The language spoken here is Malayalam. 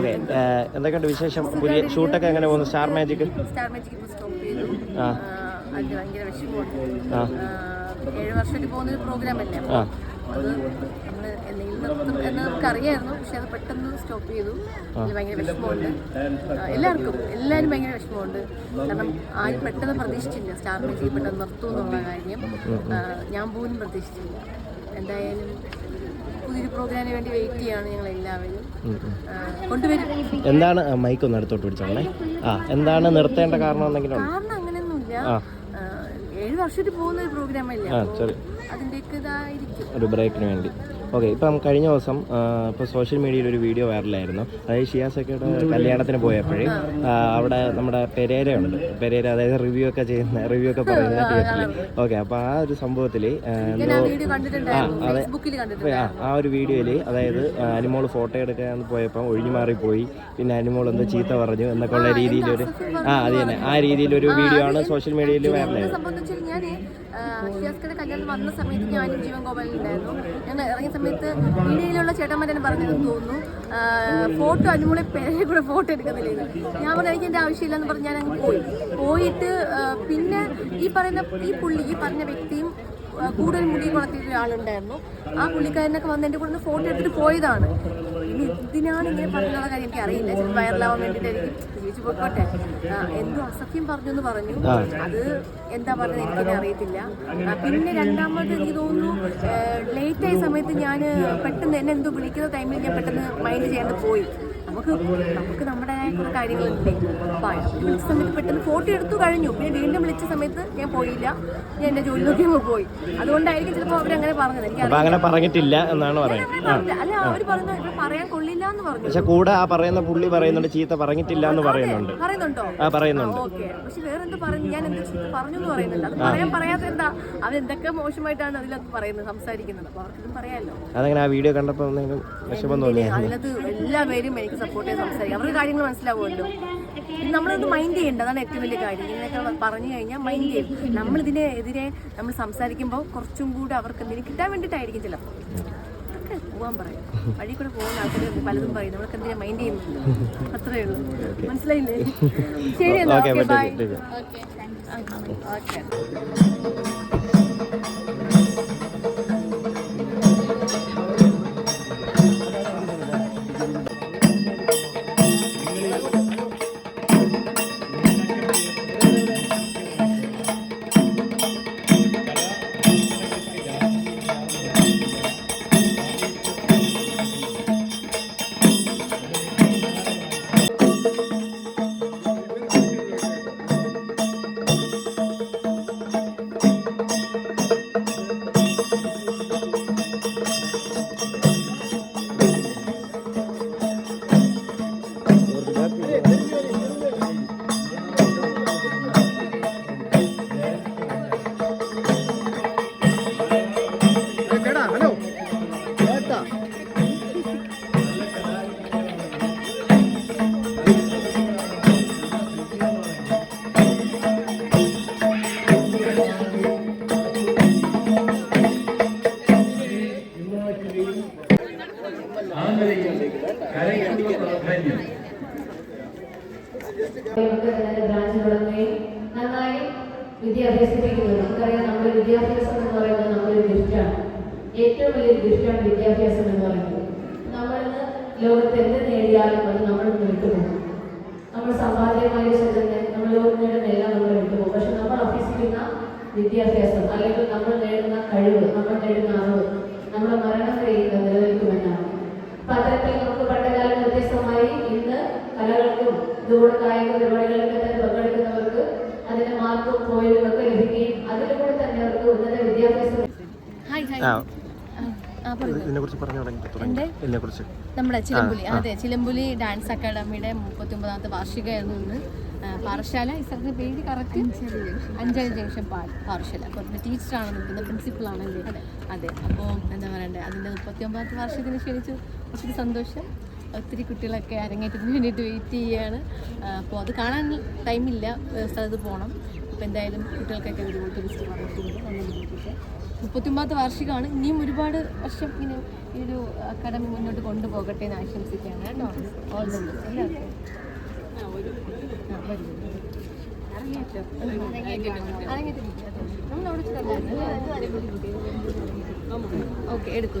ഓക്കെ. എന്തൊക്കെയുണ്ട് വിശേഷം? പുതിയ ഷൂട്ടൊക്കെ എങ്ങനെ പോകുന്നു? Star magic? സ്റ്റാർ മാജിക് ഇപ്പോൾ സ്റ്റോപ്പ് ചെയ്തു ആ. ആ, അതിന് ഭയങ്കര വിഷമമുണ്ട് ആ. ആ, ഏഴ് വർഷമായിട്ട് പോകുന്ന ഒരു പ്രോഗ്രാം അല്ലേ? അപ്പോൾ ആ. അത് നമ്മൾ എന്തെങ്കിലും നിർത്തും എന്ന് നമുക്കറിയായിരുന്നു പക്ഷെ അത് പെട്ടെന്ന് സ്റ്റോപ്പ് ചെയ്തു. അതിൽ ഭയങ്കര വിഷമമുണ്ട്. ആ, എല്ലാവർക്കും എല്ലാവരും ഭയങ്കര വിഷമമുണ്ട്. കാരണം ആരും പെട്ടെന്ന് പ്രതീക്ഷിച്ചില്ല സ്റ്റാർ മാജിക് പെട്ടെന്ന് നിർത്തും എന്നുള്ള കാര്യം. ആ, ഞാൻ പോലും പ്രതീക്ഷിച്ചില്ല. എന്തായാലും പുതിയൊരു പ്രോഗ്രാമിന് വേണ്ടി വെയിറ്റ് ചെയ്യാണ് ഞങ്ങൾ എല്ലാവരും കൊണ്ടുവരും. എന്താണ് മൈക്ക് ഒന്ന് അടുത്തോട്ട് പിടിച്ചോളേ ആ എന്താണ് നിർത്തേണ്ട കാരണം എന്തെങ്കിലും കാരണം അങ്ങനെയൊന്നുമില്ല. ഏഴ് വർഷത്തിൽ പോകുന്ന ഒരു പ്രോഗ്രാം അല്ലേ ആ അപ്പോൾ ശരി. അതിന്റെയൊക്കെ ഇതായിരിക്കും ഒരു ബ്രേക്കിന് വേണ്ടി. ഓക്കെ ഇപ്പം കഴിഞ്ഞ ദിവസം ഇപ്പോൾ സോഷ്യൽ മീഡിയയിൽ ഒരു വീഡിയോ വൈറലായിരുന്നു അതായത് ഷിയാസൊക്കെയുടെ കല്യാണത്തിന് പോയപ്പോഴേ അവിടെ നമ്മുടെ പെരേര ഉണ്ട് പെരേര അതായത് റിവ്യൂ ഒക്കെ ചെയ്യുന്ന റിവ്യൂ ഒക്കെ പറയുന്ന തിയേറ്ററിൽ ഓക്കെ അപ്പോൾ ആ ഒരു സംഭവത്തിൽ ആ ഒരു വീഡിയോയിൽ അതായത് അനിമോൾ ഫോട്ടോ എടുക്കാൻ പോയപ്പോൾ ഒഴിഞ്ഞു മാറിപ്പോയി. പിന്നെ അനിമോൾ എന്തോ ചീത്ത പറഞ്ഞു എന്നൊക്കെ ഉള്ള രീതിയിലൊരു ആ അത് തന്നെ. ആ രീതിയിലൊരു വീഡിയോ ആണ് സോഷ്യൽ മീഡിയയിൽ വൈറലായത് കല്യാണം വന്ന സമയത്ത് ഞാനും ജീവൻ ഗോപാലൻ ഉണ്ടായിരുന്നു ഞങ്ങൾ ഇറങ്ങിയ സമയത്ത് ഇടയിലുള്ള ചേട്ടന്മാരെന്നെ പറഞ്ഞതെന്ന് തോന്നുന്നു. ഫോട്ടോ അനുമോളെ പേരെ കൂടെ ഫോട്ടോ എടുക്കുന്നില്ല ഞാൻ പറഞ്ഞു എനിക്ക് എന്റെ ആവശ്യമില്ലെന്ന് പറഞ്ഞ് ഞാൻ അങ്ങ് പോയി. പോയിട്ട് പിന്നെ ഈ പറയുന്ന ഈ പുള്ളി ഈ പറഞ്ഞ വ്യക്തിയും കൂടുതൽ മുടി വളർത്തിയിട്ട് ഒരാളുണ്ടായിരുന്നു ആ പുള്ളിക്കാരനൊക്കെ വന്ന് എന്റെ കൂടെ നിന്ന് ഫോട്ടോ എടുത്തിട്ട് പോയതാണ്. ഇനി ഇതിനാണ് ഇങ്ങനെ പറഞ്ഞുള്ള കാര്യം എനിക്ക് അറിയില്ല. ചിലപ്പോൾ വൈറലാവാൻ വേണ്ടിയിട്ടായിരിക്കും. ജീവിച്ചു പോയിക്കോട്ടെ. എന്തോ അസഖ്യം പറഞ്ഞു. എന്ന് പറഞ്ഞു അത് എന്താ പറഞ്ഞത് എനിക്കിനെ അറിയത്തില്ല. പിന്നെ രണ്ടാമത് എനിക്ക് തോന്നുന്നു ലേറ്റായ ആയ സമയത്ത് ഞാൻ പെട്ടെന്ന് എന്നെ എന്തോ വിളിക്കുന്ന ടൈമിൽ ഞാൻ പെട്ടെന്ന് മൈൻഡ് ചെയ്യാണ്ട് പോയി. നമുക്ക് നമുക്ക് നമ്മുടെ കുറേ കാര്യങ്ങളുണ്ട് അപ്പോൾ അയാൾ വിളിച്ച സമയത്ത് പെട്ടെന്ന് ഫോട്ടോ എടുത്തു കഴിഞ്ഞു. പിന്നെ വീണ്ടും വിളിച്ച സമയത്ത് ഞാൻ പോയില്ല. ഞാൻ എന്റെ ജോലി നോക്കി അങ്ങ് പോയി. അതുകൊണ്ടായിരിക്കും ചിലപ്പോൾ അവരങ്ങനെ പറഞ്ഞത്. എനിക്ക് അപ്പോൾ അങ്ങനെ പറഞ്ഞിട്ടില്ല എന്നാണ് പറയുന്നത്. അല്ല അവർ പറഞ്ഞു ഇപ്പൊ പറയാൻ കൊള്ളില്ല എന്ന് പറഞ്ഞു. പക്ഷെ കൂടെ ആ പറയുന്ന പുള്ളി പറയുന്നുണ്ട് ചീത്ത പറഞ്ഞിട്ടില്ല എന്ന് പറയുന്നുണ്ട്. പറയുന്നുണ്ടോ? ആ പറയുന്നുണ്ട്. ഓക്കെ. പക്ഷെ വേറെ എന്ത് പറഞ്ഞു ഞാൻ എന്ത് ചീത്ത പറഞ്ഞു എന്ന് പറയുന്നുണ്ട്. അത് പറയാൻ പറയാത്ത എന്താ അവരെന്തൊക്കെ മോശമായിട്ടാണ് അതിലൊക്കെ പറയുന്നത് സംസാരിക്കുന്നത്? അപ്പൊ അവർക്കിതും പറയാമല്ലോ അതങ്ങനെ ആ വീഡിയോ കണ്ടപ്പോൾ എന്തെങ്കിലും വിഷമം തോന്നിയാ അതിനകത്ത് എല്ലാ പേരും എനിക്ക് സപ്പോർട്ട് ചെയ്ത് സംസാരിക്കുക അവരുടെ കാര്യങ്ങൾ മനസ്സിലാവുമല്ലോ. ഇത് നമ്മളത് മൈൻഡ് ചെയ്യേണ്ട. അതാണ് ഏറ്റവും വലിയ കാര്യം. ഇങ്ങനെയൊക്കെ പറഞ്ഞു കഴിഞ്ഞാൽ മൈൻഡ് ചെയ്യും. നമ്മൾ ഇതിനെതിരെ നമ്മൾ സംസാരിക്കുമ്പോൾ കുറച്ചും കൂടെ അവർക്ക് എന്തെങ്കിലും കിട്ടാൻ വേണ്ടിയിട്ടായിരിക്കും ചിലപ്പോൾ പോവാൻ പറയും. വഴി കൂടെ പോകുന്ന ആൾക്കാർ പലതും പറയും. നമ്മളൊക്കെ എന്തിനാ മൈൻഡ് ചെയ്യുന്നുണ്ട് അത്രേ ഉള്ളൂ. മനസ്സിലായില്ലേ? ശരി എന്നാ. Okay okay bye okay branch തുടങ്ങുകയും നന്നായി വിദ്യ അഭ്യസിപ്പിക്കുന്നു നമുക്കറിയാം നമ്മുടെ വിദ്യാഭ്യാസം എന്ന് പറയുന്നത് നമ്മളൊരു ഗിഫ്റ്റാണ് ഏറ്റവും വലിയൊരു ഗിഫ്റ്റാണ് വിദ്യാഭ്യാസം എന്ന് പറയുന്നത്. നമ്മൾ ലോകത്ത് എന്ത് നേടിയാലും അത് നമ്മൾ വിട്ടുപോകും നമ്മൾ സമ്പാദ്യമായ ചെല്ലുന്ന നമ്മൾ ലോകം നേടുന്നെല്ലാം നമ്മൾ വിട്ടുപോകും പക്ഷെ നമ്മൾ അഭ്യസിക്കുന്ന വിദ്യാഭ്യാസം അല്ലെങ്കിൽ നമ്മൾ നേടുന്ന കഴിവ് നമ്മൾ നേടുന്ന അറിവ് നമ്മുടെ ഇതുപോലെ കായിക പരിപാടികളിലൊക്കെ തന്നെ പങ്കെടുക്കുന്നവർക്ക് അതിന്റെ മാർക്കും പോയിന്റും ഒക്കെ ലഭിക്കുകയും അതിലൂടെ തന്നെ അവർക്ക് ഉന്നത വിദ്യാഭ്യാസം നമ്മുടെ ചിലമ്പുലി. അതെ ചിലമ്പുലി ഡാൻസ് അക്കാഡമിയുടെ മുപ്പത്തി ഒമ്പതാമത്തെ വാർഷികമായിരുന്നു ഇന്ന്. പാറശാല ഈ സ്ഥലത്തിന്റെ പേര് കറക്റ്റ് അഞ്ചൽ ജംഗ്ഷൻ പാറശാല അപ്പോൾ ടീച്ചറാണ് നിൽക്കുന്നത് പ്രിൻസിപ്പളാണല്ലേ അതെ. അതെ അപ്പോൾ എന്താ പറയണ്ടേ? അതിന്റെ മുപ്പത്തി ഒമ്പതാമത്തെ വാർഷികത്തിന് ക്ഷണിച്ചു. ഒത്തിരി സന്തോഷം. ഒത്തിരി കുട്ടികളൊക്കെ അരങ്ങേറ്റത്തിന് വേണ്ടിയിട്ട് വെയിറ്റ് ചെയ്യുകയാണ് അപ്പോൾ അത് കാണാൻ ടൈമില്ല സ്ഥലത്ത് പോകണം അപ്പോൾ എന്തായാലും കുട്ടികൾക്കൊക്കെ ഒരുപാട് ടൂറിസ്റ്റ് പറഞ്ഞിട്ടുണ്ട് മുപ്പത്തിയൊമ്പതാമത്തെ വാർഷികമാണ്. ഇനിയും ഒരുപാട് വർഷം ഇങ്ങനെ ഈ ഒരു അക്കാഡമി മുന്നോട്ട് കൊണ്ടുപോകട്ടെ എന്ന് ആശംസിക്കുകയാണ് കേട്ടോ. ഓൾ ദ ബെസ്റ്റ് എല്ലാവർക്കും. ഓക്കെ എടുത്തു